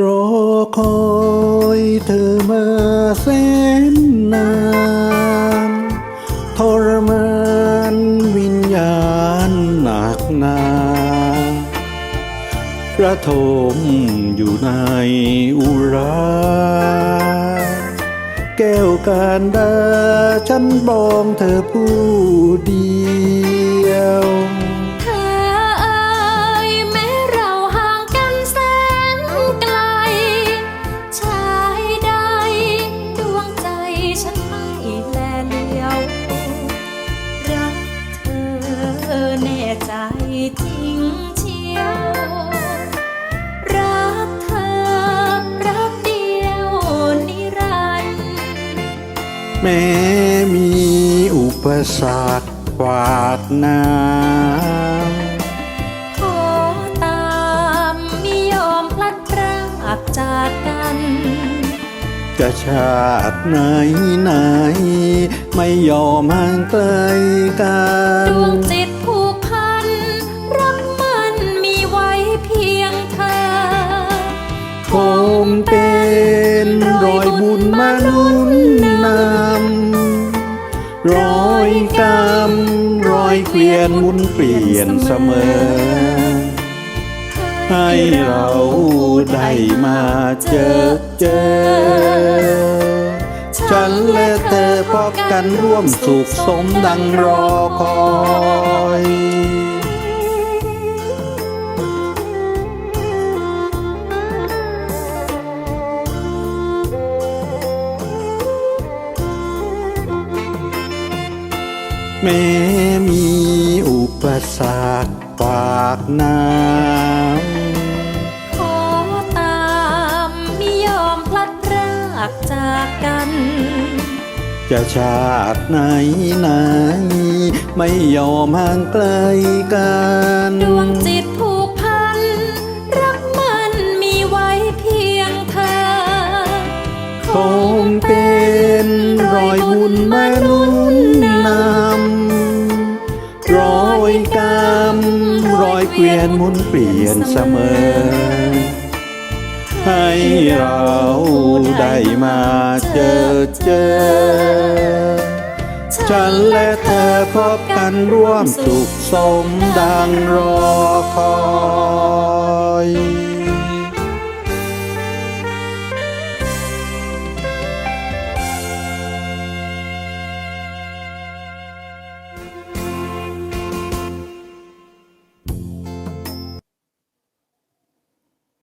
รอคอยเธอมาแสนนาน ทรมานวิญญาณหนักหนาระทมอยู่ในอุรา แก้วการดาฉันบองเธอผู้เดียว ใจจริงเชียวรักเธอรักเดียวนิรันดร์แม้มีอุปสรรคขวากหน้า ขอตามไม่ยอมพลัดพรากจากกัน จะชาติไหนไหน ไม่ยอมห่างไกลกัดน วงจิ อยเกวียนหมุนเปลี่ยนเสมอ ให้เราได้มาเจอเจอฉันและเธอพบกันร่วมสุขสมดังรอคอย แม้มีอุปสรรคปากน้ำขอตามไม่ยอมพลัดพรากจากกัน จะชาติไหนไหน ไม่ยอมห่างไกลกัน ดวงจิตผูกพัน รักมันมีไว้เพียงเธอ คงเป็นรอยบุญมานุนน วียนหมุนเปลี่ยนเสมอ ให้เราได้มาเจอเจอ ฉันและเธอพบกันร่วมสุขสมดังรอคอย